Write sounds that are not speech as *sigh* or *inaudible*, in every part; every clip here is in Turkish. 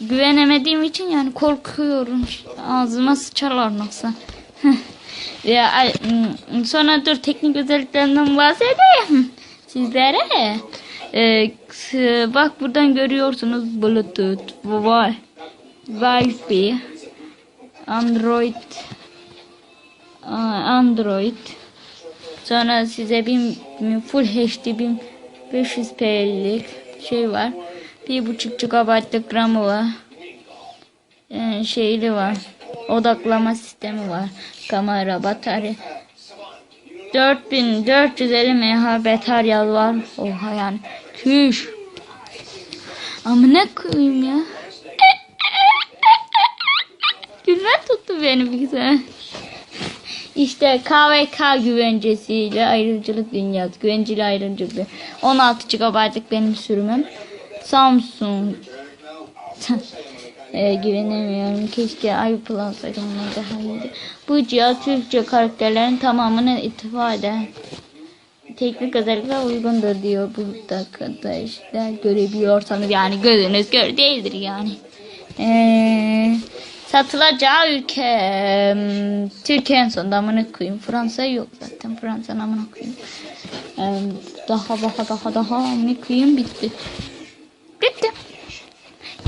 Güvenemediğim için yani korkuyorum. Ağzıma sıçarlar nasıl. *laughs* ya hmm, sonra dur teknik özelliklerinden bahsedeyim sizlere. Ee, bak buradan görüyorsunuz Bluetooth, Wi- Wi-Fi, Android, Android. Sonra size bir full HD 1500p'lik şey var. Bir buçuk GB'lık RAM'ı var. Ee, şeyli var. Odaklama sistemi var. Kamera, batarya. 4450 mAh batarya var. Oha yani. Küş. Ama ne koyayım ya. *laughs* Gülme tuttu beni bir güzel. İşte KVK güvencesiyle ayrımcılık dünyası. Güvenceli ayrımcılık. 16 GB'lık benim sürümüm. Samsung. e, güvenemiyorum. Keşke iPlus. Onlar daha iyiydi. Bu cihaz Türkçe karakterlerin tamamını ittifa eder. Teknik özellikler uygundur diyor burada arkadaşlar. Görebiliyorsanız yani gözünüz gör değildir yani. Eee satılacağı ülke Türkiye en sonunda amına koyayım. Fransa yok zaten. Fransa'nın amına koyayım. Em, daha daha daha daha amına koyayım. Bitti.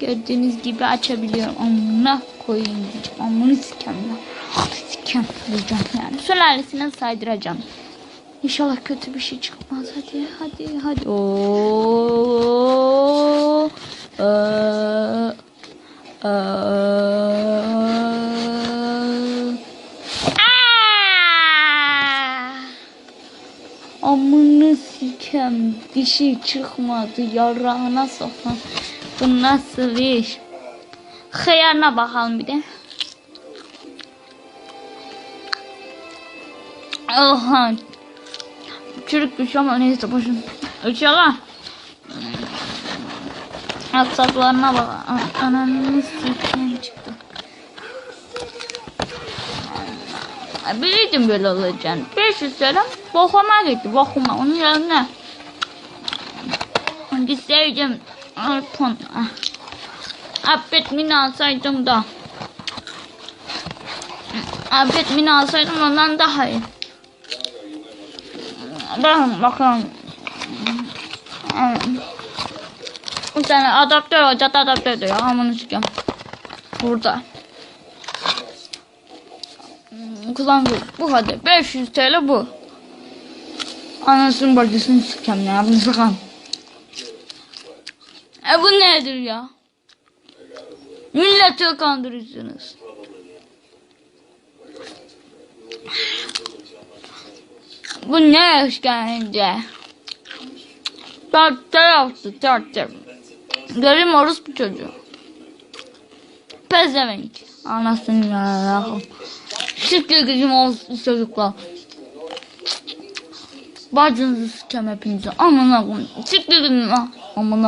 Gördüğünüz gibi açabiliyorum. Amına koyayım diyeceğim. Amını sikem ya. Sikem diyeceğim yani. Sülalesine saydıracağım. İnşallah kötü bir şey çıkmaz. Hadi hadi hadi. Oo. Ee, ee. Amını sikem bir şey çıkmadı yarağına sokan. Bu nasıl bir iş? Hıyarına bakalım bir de. Oha. Çürükmüş ama neyse boşun. İnşallah. Aksaklarına bak. A- Ananı sikeyim çıktı. Biliyordum böyle olacağını. 500 lira bokuma gitti bokuma. Onun yerine gitseydim iPhone. Ah. iPad mini alsaydım da. iPad mini alsaydım ondan daha iyi. Bakın bakalım. Bir tane adaptör olacak adaptör diyor. Amanı sikeyim. Burada. Kullanılır. Bu kadar. 500 TL bu. Anasının bacısını sikeyim ya. Bunu sakın. E bu nedir ya? Milleti kandırıyorsunuz. Bu ne işkence? Dörtte yaptı dörtte. Göreyim orospu çocuğu. Pezevenk. Anasını yararım. Siktir gidin olsun çocuklar. Bacınızı sıçacağım hepinize. Koyayım. Siktir gidin lan. Amına